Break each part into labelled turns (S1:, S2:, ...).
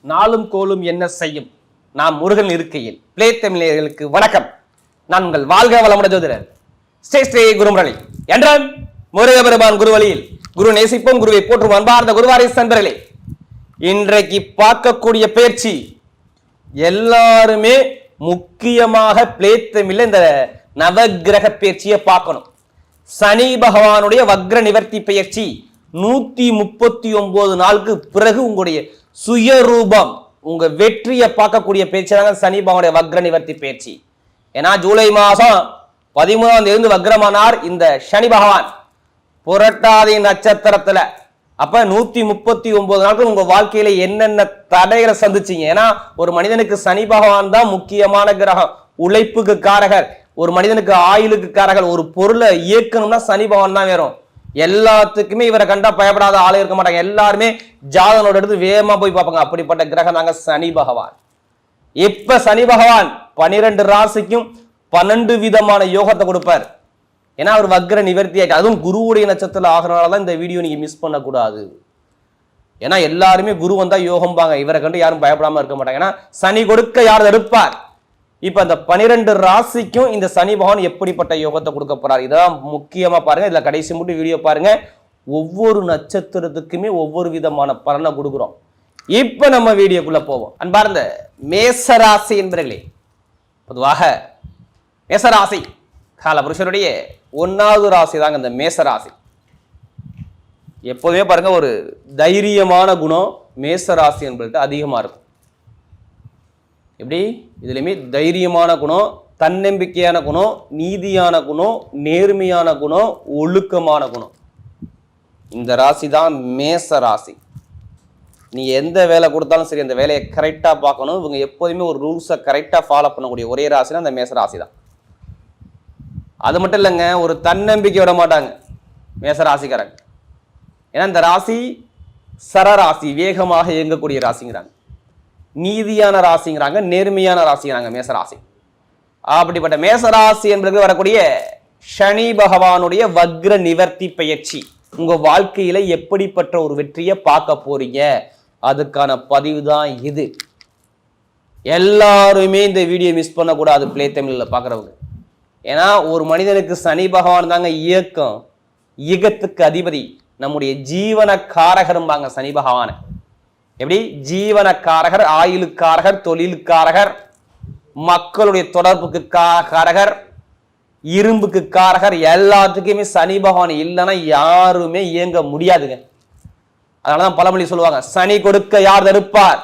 S1: நாளும் கோலும் என்ன செய்யும்? நாம் முருகன் இருக்கையில். பிளே தமிழர்களுக்கு வணக்கம். நான் உங்கள் வாழ்க வளமுடன் ஜோதிடர். ஸ்ரீ ஸ்ரீ குருமுரளி. என்றால் முருகபெருமான் குருவழியில் குரு நேசிப்போம் குருவை போற்றும் அன்பார்ந்த குருவாரி சந்தர்களே. இன்றைக்கு பார்க்கக்கூடிய பயிற்சி எல்லாருமே முக்கியமாக பிளே தமிழ்ல இந்த நவக்கிரக பயிற்சியை பார்க்கணும். சனி பகவானுடைய வக்ர நிவர்த்தி பயிற்சி நூத்தி முப்பத்தி ஒன்பது நாளுக்கு பிறகு உங்களுடைய சுயரூபம் உங்க வெற்றியை பார்க்கக்கூடிய பேச்சு தாங்க சனி பகவானுடைய வக்ர நிவர்த்தி பேச்சு. ஏன்னா ஜூலை மாதம் பதிமூணாம் தேதி வக்ரமானார் இந்த சனி பகவான். புரட்டாதி நட்சத்திரத்துல. அப்ப நூத்தி முப்பத்தி ஒன்பது நாட்கள் உங்க வாழ்க்கையில என்னென்ன தடைகளை சந்திச்சீங்க? ஏன்னா ஒரு மனிதனுக்கு சனி பகவான் தான் முக்கியமான கிரகம். உழைப்புக்கு காரகர். ஒரு மனிதனுக்கு ஆயுளுக்கு காரகர். ஒரு பொருளை இயக்கணும்னா சனி பகவான் தான் வேறும் எல்லாத்துக்குமே இவரை கண்டா பயப்படாத ஆளே இருக்க மாட்டாங்க. எல்லாருமே ஜாதகனோட எடுத்து வேகமா போய் பார்ப்பாங்க. அப்படிப்பட்ட கிரகம் தாங்க சனி பகவான். இப்ப சனி பகவான் பனிரெண்டு ராசிக்கும் பன்னெண்டு விதமான யோகத்தை கொடுப்பார். ஏன்னா அவர் வக்ர நிவர்த்தி ஆயிட்டு அதுவும் குருவுடைய நட்சத்திரத்தில் ஆகிறனால தான் இந்த வீடியோ நீங்க மிஸ் பண்ணக்கூடாது. ஏன்னா எல்லாருமே குரு வந்தா யோகம்பாங்க. இவரை கண்டு யாரும் பயப்படாம இருக்க மாட்டாங்க. ஏன்னா சனி கொடுக்க யார் தடுப்பார் இப்போ அந்த பனிரெண்டு ராசிக்கும் இந்த சனி பகவான் எப்படிப்பட்ட யோகத்தை கொடுக்க போறார்? இதான் முக்கியமா பாருங்க. இதுல கடைசி மட்டும் வீடியோ பாருங்க. ஒவ்வொரு நட்சத்திரத்துக்குமே ஒவ்வொரு விதமான பலனை கொடுக்குறோம். இப்ப நம்ம வீடியோக்குள்ள போவோம். அன்பார்ந்த மேசராசி என்பர்களே பொதுவாக மேசராசி காலபுருஷனுடைய ஒன்னாவது ராசி தாங்க இந்த மேசராசி. எப்போதுமே பாருங்க ஒரு தைரியமான குணம் மேசராசி என்பது அதிகமா இருக்கும். எப்படி? இதுலையுமே தைரியமான குணம் தன்னம்பிக்கையான குணம் நீதியான குணம் நேர்மையான குணம் ஒழுக்கமான குணம். இந்த ராசி தான் மேச ராசி. நீ எந்த வேலை கொடுத்தாலும் சரி அந்த வேலையை கரெக்டாக பார்க்கணும். இவங்க எப்போதுமே ஒரு ரூல்ஸை கரெக்டாக ஃபாலோ பண்ணக்கூடிய ஒரே ராசினா அந்த மேச ராசி தான் அது மட்டும் இல்லைங்க ஒரு தன்னம்பிக்கை விட மாட்டாங்க மேச ராசிக்காரங்க. ஏன்னா இந்த ராசி சரராசி வேகமாக இயங்கக்கூடிய ராசிங்கிறாங்க. நீதியான ராசிங்கிறாங்க நேர்மையான ராசிங்கிறாங்க மேசராசி. அப்படிப்பட்ட மேசராசி என்பது வரக்கூடிய சனி பகவானுடைய வக்ர நிவர்த்தி பயிற்சி. உங்க வாழ்க்கையில எப்படிப்பட்ட ஒரு வெற்றியை பார்க்க போறீங்க? அதுக்கான பதிவு தான் இது. எல்லாருமே இந்த வீடியோ மிஸ் பண்ணக்கூடாது பிளே தமிழில் பார்க்குறவங்க ஏன்னா ஒரு மனிதனுக்கு சனி பகவான் தாங்க இயக்கம். இயக்கத்துக்கு அதிபதி. நம்முடைய ஜீவன காரகரும்பாங்க சனி பகவானை. எப்படி? ஜீவனக்காரகர் ஆயுளுக்காரகர் தொழிலுக்காரகர் மக்களுடைய தொடர்புக்கு கா- காரகர் இரும்புக்கு காரகர் எல்லாத்துக்குமே சனி பகவான் இல்லைன்னா யாருமே இயங்க முடியாதுங்க. அதனாலதான் பழமொழி சொல்லுவாங்க சனி கொடுக்க யார் தடுப்பார்?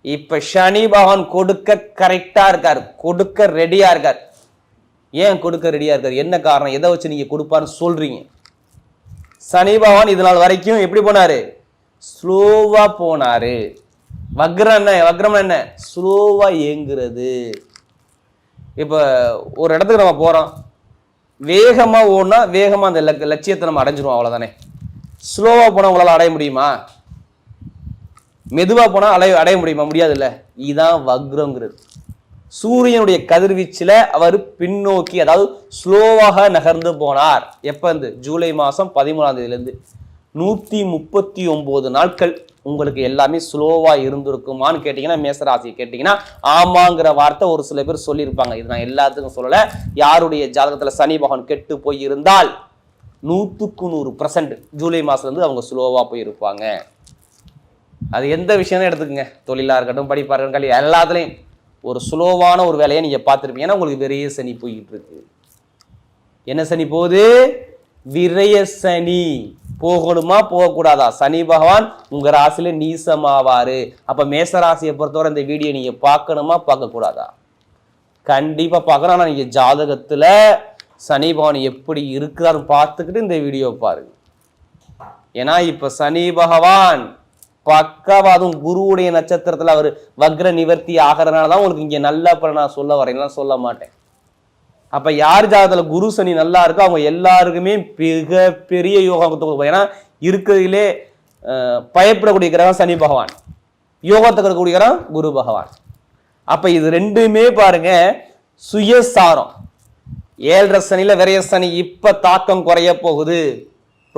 S1: இப்ப சனி பகவான் கொடுக்க கரெக்டா இருக்கார் கொடுக்க ரெடியா இருக்கார். ஏன் கொடுக்க ரெடியா இருக்கார்? என்ன காரணம்? எதை வச்சு நீங்க கொடுப்பாருன்னு சொல்றீங்க. சனி பகவான் இது நாள் வரைக்கும் எப்படி போனாரு? ஸ்லோவா போனாரு. வக்ரம் என்ன? வக்ரம் என்ன? ஸ்லோவா இயங்குறது இப்போ ஒரு இடத்துக்கு நம்ம போறோம். வேகமா ஓடினா வேகமா அந்த லட்சியத்தை நம்ம அடைஞ்சிருவோம் அவ்வளவுதானே. ஸ்லோவா போனா உங்களால் அடைய முடியுமா? மெதுவா போனா அடைய அடைய முடியுமா? முடியாதுல்ல. இதுதான் வக்ரங்கிறது சூரியனுடைய கதிர்வீச்சில் அவர் பின்னோக்கி அதாவது ஸ்லோவாக நகர்ந்து போனார். எப்போ இருந்து? ஜூலை மாதம் பதிமூணாம் தேதியிலேருந்து. நூற்றி முப்பத்தி ஒம்பது நாட்கள் உங்களுக்கு எல்லாமே ஸ்லோவாக இருந்திருக்குமான்னு கேட்டிங்கன்னா மேசராசியை கேட்டிங்கன்னா ஆமாங்கிற வார்த்தை ஒரு சில பேர் சொல்லியிருப்பாங்க. இது நான் எல்லாத்துக்கும் சொல்லலை. யாருடைய ஜாதகத்தில் சனி பகவான் கெட்டு போய் இருந்தால் நூறு பர்சன்ட் ஜூலை மாதத்துலேருந்து அவங்க ஸ்லோவாக போயிருப்பாங்க. அது எந்த விஷயம் எடுத்துக்கங்க. தொழிலாக இருக்கட்டும் படிப்பாக இருக்கட்டும் கல்வி எல்லாத்துலேயும் ஒரு ஸ்லோவான ஒரு வேலையை நீங்கள் பார்த்துருப்பீங்க. ஏன்னா உங்களுக்கு விரைய சனி போய்கிட்டு இருக்கு. என்ன சனி போகுது? விரய சனி. போகணுமா? போகக்கூடாதா? சனி பகவான் உங்க ராசியில நீசமாவாரு. அப்ப மேச ராசியை பொறுத்தவரை இந்த வீடியோ நீங்க பார்க்கணுமா? பார்க்க கூடாதா கண்டிப்பா பார்க்கணும். ஆனா நீங்க ஜாதகத்துல சனி பகவான் எப்படி இருக்கிறாருன்னு பார்த்துக்கிட்டு இந்த வீடியோ பாருங்க. ஏன்னா இப்ப சனி பகவான் பக்கவாதும் குருவுடைய நட்சத்திரத்துல அவர் வக்ர நிவர்த்தி ஆகிறதுனால தான் உங்களுக்கு இங்க நல்ல பலன் நான் சொல்ல வரேன். சொல்ல மாட்டேன். அப்போ யார் ஜாதகத்தில் குரு சனி நல்லா இருக்கோ அவங்க எல்லாருக்குமே மிக பெரிய யோகம் ஏன்னா இருக்கிறதுலே பயப்படக்கூடிய கிரகம் சனி பகவான். யோகத்தை கொடுக்கக்கூடிய கிரகம் குரு பகவான். அப்போ இது ரெண்டுமே பாருங்க சுயசாரம். ஏழரை சனியில் விரைய சனி இப்போ தாக்கம் குறைய போகுது.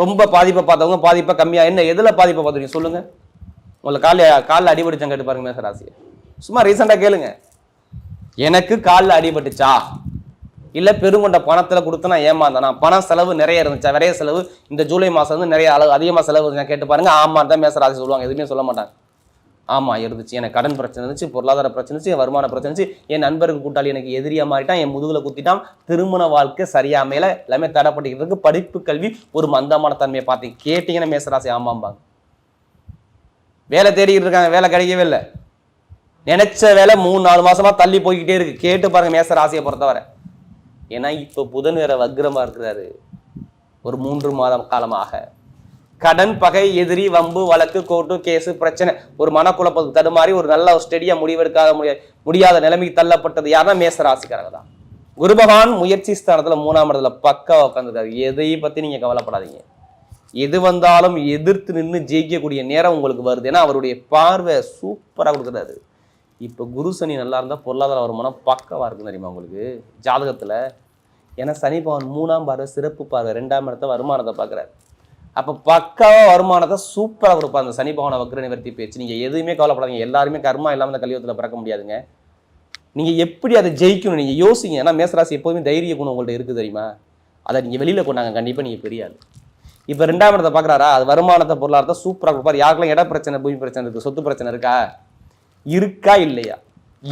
S1: ரொம்ப பாதிப்பை பார்த்தவங்க பாதிப்பை கம்மியாக என்ன எதில் பாதிப்பை பார்த்துருக்கீங்க? சொல்லுங்க. உங்களை காலில் காலில் அடிபட்டுச்சாங்க கேட்டு பாருங்க மேசராசியை. சும்மா ரீசெண்டாக கேளுங்க. எனக்கு காலில் அடிபட்டுச்சா? இல்லை பெருங்கொண்ட பணத்தில் கொடுத்து நான் ஏமாந்தேனா. பணம் செலவு நிறைய இருந்துச்சா. நிறைய செலவு இந்த ஜூலை மாதம் வந்து நிறைய அளவு அதிகமாக செலவு இருந்துச்சா கேட்டு பாருங்க. ஆமாம் தான் மேச ராசி சொல்லுவாங்க. எதுவுமே சொல்ல மாட்டாங்க. ஆமாம் இருந்துச்சு. எனக்கு கடன் பிரச்சனை இருந்துச்சு பொருளாதார பிரச்சனை இருந்துச்சு என் வருமான பிரச்சனை இருந்துச்சு. என் நண்பருக்கு கூட்டாளி எனக்கு எதிரியாக மாறிட்டான். என் முதுகில் குத்திட்டான். திருமண வாழ்க்கை சரியாமையில் எல்லாமே தடைப்பட்டுக்கிட்டு இருக்கு. படிப்பு கல்வி ஒரு மந்தமான தன்மையை பார்த்து கேட்டீங்கன்னா மேசராசி ஆமாம்பாங்க. வேலை தேடிக்கிட்டு இருக்காங்க. வேலை கிடைக்கவே இல்லை. நினைச்ச வேலை மூணு நாலு மாசமா தள்ளி போய்கிட்டே இருக்கு. கேட்டு பாருங்க மேச ராசியை பொறுத்தவரை. ஏன்னா இப்போ புதன் வேற வக்ரமாக இருக்கிறாரு. ஒரு மூன்று மாதம் காலமாக. கடன் பகை எதிரி வம்பு வழக்கு கோர்ட்டு கேஸு பிரச்சனை ஒரு மனக்குழப்பத்துக்கு தடுமாறி ஒரு நல்ல ஒரு முடிவெடுக்காத முடிய முடியாத நிலைமைக்கு தள்ளப்பட்டது யாருன்னா மேச ராசிக்காரங்க தான். குரு பகவான் முயற்சி ஸ்தானத்தில் மூணாம் இடத்துல பக்கா உட்காந்துருக்காரு எதையும் பற்றி நீங்கள் கவலைப்படாதீங்க. எது வந்தாலும் எதிர்த்து நின்று ஜெயிக்கக்கூடிய நேரம் உங்களுக்கு வருது. ஏன்னா அவருடைய பார்வை சூப்பராக கொடுக்குறாரு இப்போ குரு சனி நல்லா இருந்தால் பொருளாதார வருமானம் பக்கவாக இருக்கும் தெரியுமா உங்களுக்கு? ஜாதகத்தில். ஏன்னா சனி பகவான் மூணாம் பார்வை சிறப்பு பார்வை ரெண்டாம் இடத்த வருமானத்தை பார்க்குறாரு அப்போ பக்காவாக வருமானத்தை சூப்பராக கொடுப்பார். அந்த சனி பகவானை வக்ர நிவர்த்தி பேச்சு. நீங்கள் எதுவுமே கவலைப்படாதீங்க. எல்லாருமே கர்மா இல்லாமல் அந்த கலியுகத்தில் பிறக்க முடியாதுங்க. நீங்கள் எப்படி அதை ஜெயிக்கணும்? நீங்கள் யோசிங்க. ஏன்னா மேசராசி எப்போதுமே தைரிய குணம் உங்கள்கிட்ட இருக்குது தெரியுமா? அதை நீங்கள் வெளியில் கொண்டாங்க. கண்டிப்பாக நீங்கள் பெரியாது. இப்போ ரெண்டாம் இடத்தை பார்க்குறாரா அது வருமானத்தை பொருளாதாரத்தை சூப்பராக கொடுப்பார். யாருக்கெல்லாம் இட பிரச்சனை பூமி பிரச்சனை இருக்குது சொத்து பிரச்சனை இருக்கா? இருக்கா இல்லையா?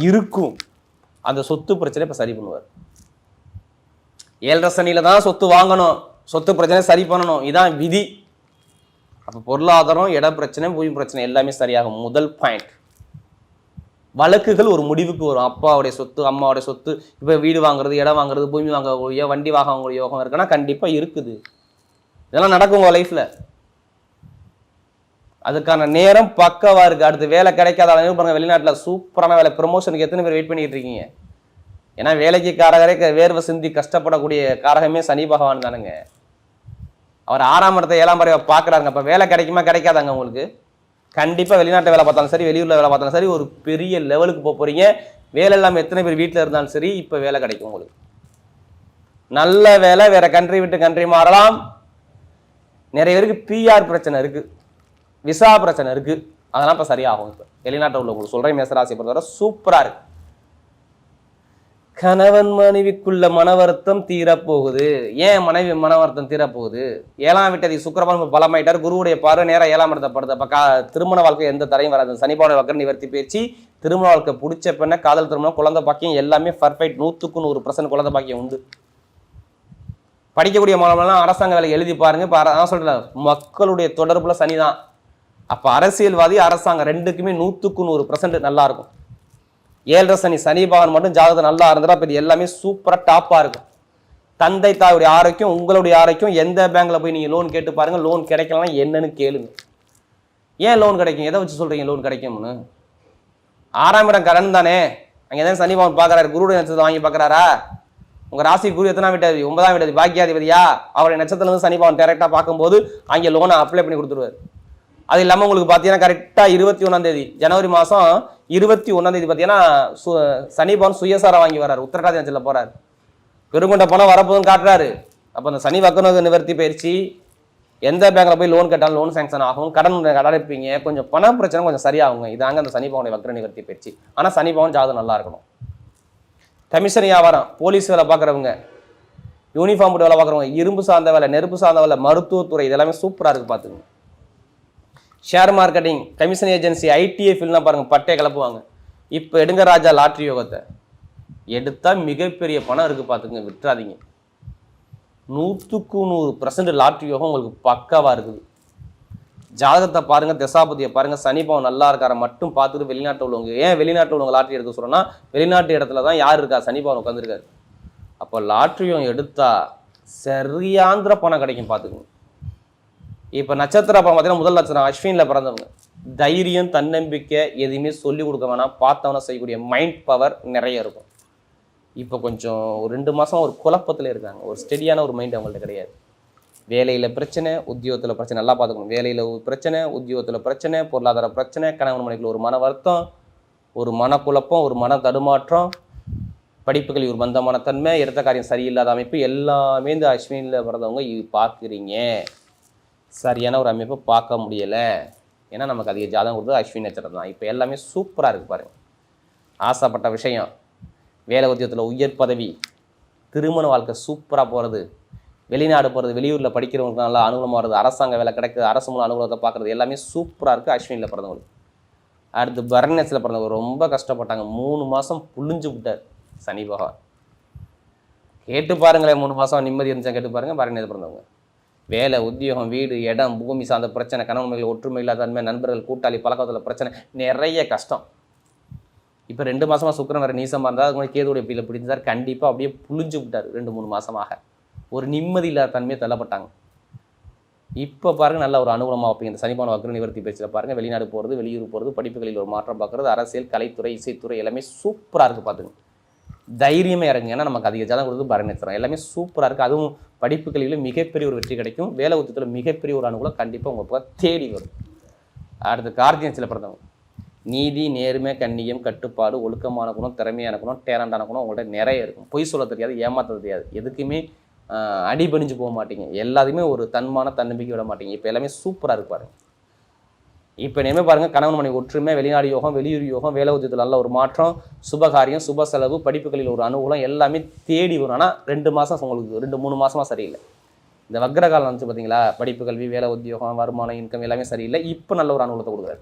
S1: இருக்கும். அந்த சொத்து பிரச்சனை இப்போ சரி பண்ணுவார். ஏழரை சனியில் தான் சொத்து வாங்கணும். சொத்து பிரச்சனை சரி பண்ணணும். இதான் விதி. அப்போ பொருளாதாரம் இட பிரச்சனை பூமி பிரச்சனை எல்லாமே சரியாகும். முதல் பாயிண்ட் வழக்குகள் ஒரு முடிவுக்கு வரும். அப்பாவுடைய சொத்து அம்மாவுடைய சொத்து இப்போ வீடு வாங்குறது இடம் வாங்குறது பூமி வாங்கக்கூடிய வண்டி வாங்கக்கூடிய யோகம் இருக்குன்னா கண்டிப்பாக இருக்குது. இதெல்லாம் நடக்கும் உங்கள் லைஃப்பில் அதுக்கான நேரம் பக்கவா இருக்கு. அடுத்து வேலை கிடைக்காத அளவுக்கு பாருங்க வெளிநாட்டில் சூப்பரான வேலை. ப்ரொமோஷனுக்கு எத்தனை பேர் வெயிட் பண்ணிட்டு இருக்கீங்க? ஏன்னா வேலைக்கு காரகரே க- வேர்வை சிந்தி கஷ்டப்படக்கூடிய காரகமே சனி பகவான் தானுங்க. அவர் ஆறாம் இடத்தை ஏழாம் பறவை பார்க்குறாங்க அப்போ வேலை கிடைக்குமா கிடைக்காதாங்க உங்களுக்கு? கண்டிப்பாக வெளிநாட்டு வேலை பார்த்தாலும் சரி வெளியூரில் வேலை பார்த்தாலும் சரி ஒரு பெரிய லெவலுக்கு போக போகிறீங்க வேலை இல்லாமல் எத்தனை பேர் வீட்டில் இருந்தாலும் சரி இப்போ வேலை கிடைக்கும் உங்களுக்கு. நல்ல வேலை வேற கண்ட்ரி விட்டு கண்ட்ரி மாறலாம். நிறைய பேருக்கு பிஆர் பிரச்சனை இருக்குது விசா பிரச்சனை இருக்கு. அதெல்லாம் இப்போ சரியாகும் இப்போ. வெளிநாட்டில் உள்ளவங்களுக்கு சொல்கிறேன் மேசராசியை பொறுத்தவரை சூப்பராக இருக்கு. கணவன் மனைவிக்குள்ள மனவருத்தம் தீரப்போகுது. ஏன் மனைவி மனவருத்தம் தீரப்போகுது? ஏழாம் விட்டதி சுக்கரபான் பலமாயிட்டார். குருவுடைய பார்வை நேரம் ஏழாம் இடத்தை படுத்த கா திருமண வாழ்க்கை எந்த தரையும் வராது. சனிபாவோட வக்கர நிவர்த்தி பேச்சு திருமண வாழ்க்கை பிடிச்ச பெண்ணை காதல் திருமணம் குழந்தை பாக்கியம் எல்லாமே பர்ஃபெக்ட் நூற்றுக்கு நூறு பர்சன்ட் குழந்தை பாக்கியம் உண்டு. படிக்கக்கூடிய மாணவர்கள்லாம் அரசாங்க வேலை எழுதி பாருங்க. இப்போ அதான் சொல்கிறேன் மக்களுடைய தொடர்புல சனி தான் அப்போ அரசியல்வாதி அரசாங்கம் ரெண்டுக்குமே நூற்றுக்கு நூறு பர்சன்ட் நல்லா இருக்கும் ஏழரை சனி சனி பகவான் மட்டும் ஜாதகம் நல்லா இருந்தா இப்போ இது எல்லாமே சூப்பராக டாப்பாக இருக்கும். தந்தை தாயுடைய ஆரோக்கியம் உங்களுடைய ஆரோக்கியம் எந்த பேங்க்ல போய் நீங்கள் லோன் கேட்டு பாருங்க லோன் கிடைக்கலாம் என்னன்னு கேளுங்க. ஏன் லோன் கிடைக்கும்? எதை வச்சு சொல்றீங்க லோன் கிடைக்கும்னு? ஆறாம் இடம் கடன் தானே? அங்கே தான் சனி பகவான் பார்க்குறாரு குருடைய நட்சத்திரம் வாங்கி பார்க்குறாரா? உங்க ராசி குரு எத்தனாம் விட்டாதி? ஒன்பதாம் விட்டாதி பாக்கியாதிபதியா? அவருடைய நட்சத்திரம் இருந்து சனி பகவான் டேரெக்டாக பார்க்கும்போது அங்கே லோனை அப்ளை பண்ணி கொடுத்துருவாரு. அது இல்லாமல் உங்களுக்கு பார்த்தீங்கன்னா கரெக்டாக இருபத்தி ஒன்றாந்தேதி ஜனவரி மாதம் இருபத்தி ஒன்றாந்தேதி பார்த்தீங்கன்னா சு சனிபவன் சுயசாரம் வாங்கி வர்றாரு. உத்தரகாதி அஞ்சலில் போறாரு. பெருங்கொண்ட பணம் வரப்போகுதுன்னு காட்டுறாரு. அப்போ அந்த சனி வக்கண நிவர்த்தி பயிற்சி எந்த பேங்க்ல போய் லோன் கேட்டாலும் லோன் சேங்ஷன் ஆகும். கடன் அடைப்பீங்க கொஞ்சம் பண பிரச்சனை கொஞ்சம் சரியாகுங்க. இதாங்க அந்த சனி பவனுடைய நிவர்த்தி பயிற்சி ஆனால் சனி பவன் ஜாதகம் நல்லா இருக்கணும். கமிஷன் வியாபாரம் போலீஸ் வேலை பார்க்குறவங்க யூனிஃபார்ம் போட்டு வேலை பார்க்குறவங்க இரும்பு சார்ந்த வேலை நெருப்பு சார்ந்த வேலை மருத்துவத்துறை இதெல்லாமே சூப்பராக இருக்கு பார்த்துக்கோங்க share marketing commission agency ITI ஃபீல்ட்லாம் பாருங்கள் பட்டே கிளப்புவாங்க. இப்போ எடுங்க ராஜா லாட்ரி யோகத்தை. எடுத்தால் மிகப்பெரிய பணம் இருக்குது பார்த்துங்க விட்டுறாதீங்க. நூற்றுக்கு நூறு பர்சன்ட் லாட்ரி யோகம் உங்களுக்கு பக்காவாக இருக்குது. ஜாதகத்தை பாருங்க திசாபதியை பாருங்க சனி நல்லா இருக்கார மட்டும் பார்த்துட்டு வெளிநாட்டு உள்ளவங்க ஏன் வெளிநாட்டு உள்ளவங்க லாட்ரி எடுக்க சொல்கிறோன்னா வெளிநாட்டு இடத்துல தான் யார் இருக்கா? சனிபவம் உட்காந்துருக்காரு அப்போ லாட்ரியும் எடுத்தால் சரியாந்திர பணம் கிடைக்கும் பார்த்துக்குங்க இப்போ நட்சத்திர படம் பார்த்தீங்கன்னா முதல் நட்சத்திரம் அஸ்வினில் பிறந்தவங்க. தைரியம் தன்னம்பிக்கை எதுவுமே சொல்லி கொடுக்க வேணாம். பார்த்தவன செய்யக்கூடிய மைண்ட் பவர் நிறைய இருக்கும். இப்போ கொஞ்சம் ஒரு ரெண்டு மாதம் ஒரு குழப்பத்தில் இருக்காங்க. ஒரு ஸ்டெடியான ஒரு மைண்ட் அவங்கள்ட்ட கிடையாது. வேலையில் பிரச்சனை உத்தியோகத்தில் பிரச்சனை. நல்லா பார்த்துக்கணும். வேலையில் பிரச்சனை உத்தியோகத்தில் பிரச்சனை பொருளாதார பிரச்சனை கணவன் மனைவிக்குள்ள ஒரு மன வருத்தம் ஒரு மனக்குழப்பம் ஒரு மன தடுமாற்றம் படிப்புகளில் ஒரு மந்தமான தன்மை எடுத்த காரியம் சரியில்லாத அமைப்பு எல்லாமே இந்த அஸ்வினியில் பிறந்தவங்க இது பார்க்குறீங்க. சரியான ஒரு அமைப்பை பார்க்க முடியலை. ஏன்னா நமக்கு அதிக ஜாதகம் கொடுத்தது அஸ்வின் நட்சத்திரம் தான். இப்போ எல்லாமே சூப்பராக இருக்குது பாருங்கள் ஆசைப்பட்ட விஷயம். வேலை உத்தியத்தில் உயர் பதவி. திருமண வாழ்க்கை சூப்பராக போகிறது வெளிநாடு போகிறது வெளியூரில் படிக்கிறவங்களுக்கு நல்லா அனுகூலமாக வருது அரசாங்க வேலை கிடைக்குது அரசு மூலம் அனுகூலத்தை பார்க்குறது எல்லாமே சூப்பராக இருக்குது அஸ்வினில் பிறந்தவங்களுக்கு. அடுத்து பரணேசில் பிறந்தவங்க ரொம்ப கஷ்டப்பட்டாங்க. மூணு மாதம் புழிஞ்சு விட்டார் சனி பகவான். கேட்டு பாருங்களேன் மூணு மாதம் நிம்மதி இருந்துச்சா கேட்டு பாருங்கள் பரணேசில் பிறந்தவங்க. வேலை உத்தியோகம் வீடு இடம் பூமி சார்ந்த பிரச்சனை கணவன்மைகள் ஒற்றுமை இல்லாத தன்மை நண்பர்கள் கூட்டாளி பழக்கத்தில் பிரச்சனை நிறைய கஷ்டம். இப்போ ரெண்டு மாதமாக சுக்கரன் வர நீசமாக இருந்தால் அது மாதிரி கேதுடைய பிள்ளை பிடிச்சார் கண்டிப்பாக அப்படியே புழிஞ்சு விட்டார் ரெண்டு மூணு மாதமாக ஒரு நிம்மதி இல்லாத தன்மையை தள்ளப்பட்டாங்க. இப்போ பாருங்க நல்ல ஒரு அனுகூலமாக வைப்பீங்க. இந்த சனிபான வக்ர நிவர்த்தி பேச்சில் பாருங்கள் வெளிநாடு போகிறது வெளியூர் போகிறது படிப்புகளில் ஒரு மாற்றம் பார்க்குறது அரசியல் கலைத்துறை இசைத்துறை எல்லாமே சூப்பராக இருக்குது பார்த்துங்க தைரியமாக இறங்குங்க. ஏன்னா நமக்கு அதிக ஜாதகம் கொடுத்து பரணேஸ்வரம் எல்லாமே சூப்பராக இருக்குது அதுவும் படிப்புகளிலும் மிகப்பெரிய ஒரு வெற்றி கிடைக்கும். வேலை உத்தியத்தில் மிகப்பெரிய ஒரு அனுகூலம் கண்டிப்பாக உங்களுக்கு தேடி வரும். அடுத்து கார்த்தியன்ஸில் பிறந்தவங்க. நீதி நேர்மை கண்ணியம் கட்டுப்பாடு ஒழுக்கமான குணம் திறமையான குணம் டேலண்டான குணம் உங்கள்ட்ட நிறைய இருக்கும். பொய் சொல்ல தெரியாது ஏமாற்ற தெரியாது. எதுக்குமே அடிபணிஞ்சு போக மாட்டீங்க. எல்லாத்தையுமே ஒரு தன்மான தன்னம்பிக்கை விட மாட்டீங்க. இப்போ எல்லாமே சூப்பராக இருப்பாருங்க இப்போ இனிமேல் பாருங்க கணவன் மனைவி ஒற்றுமை வெளிநாடு யோகம் வெளியூர் யோகம் வேலை உத்தியத்தில் நல்ல ஒரு மாற்றம் சுபகாரியம் சுப செலவு படிப்புகளில் ஒரு அனுகூலம் எல்லாமே தேடி வரும். ஆனால் ரெண்டு மாதம் உங்களுக்கு ரெண்டு மூணு மாதமாக சரியில்லை. இந்த வக்ர காலம் வந்துச்சு பார்த்தீங்களா படிப்பு கல்வி வேலை உத்தியோகம் வருமானம் இன்கம் எல்லாமே சரியில்லை. இப்போ நல்ல ஒரு அனுகூலத்தை கொடுக்குறாரு.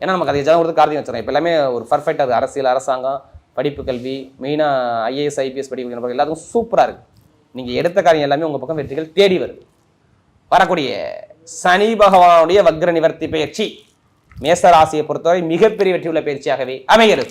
S1: ஏன்னா நமக்கு அதை ஜாதகம் கொடுத்து கார்த்திகை வச்சுருக்கோம் இப்போ எல்லாமே ஒரு பர்ஃபெக்டாக இருக்குது அரசியல் அரசாங்கம் படிப்பு கல்வி மெயினாக ஐஏஎஸ் ஐபிஎஸ் படிப்பு எல்லாத்துக்கும் சூப்பராக இருக்குது நீங்கள் எடுத்த காரியம் எல்லாமே உங்கள் பக்கம் வெற்றிகள் தேடி வருது. வரக்கூடிய சனி பகவானுடைய வக்ர நிவர்த்தி பயிற்சி. மேசராசியை பொறுத்தவரை மிகப்பெரிய வெற்றி உள்ள பயிற்சியாகவே அமைகிறது.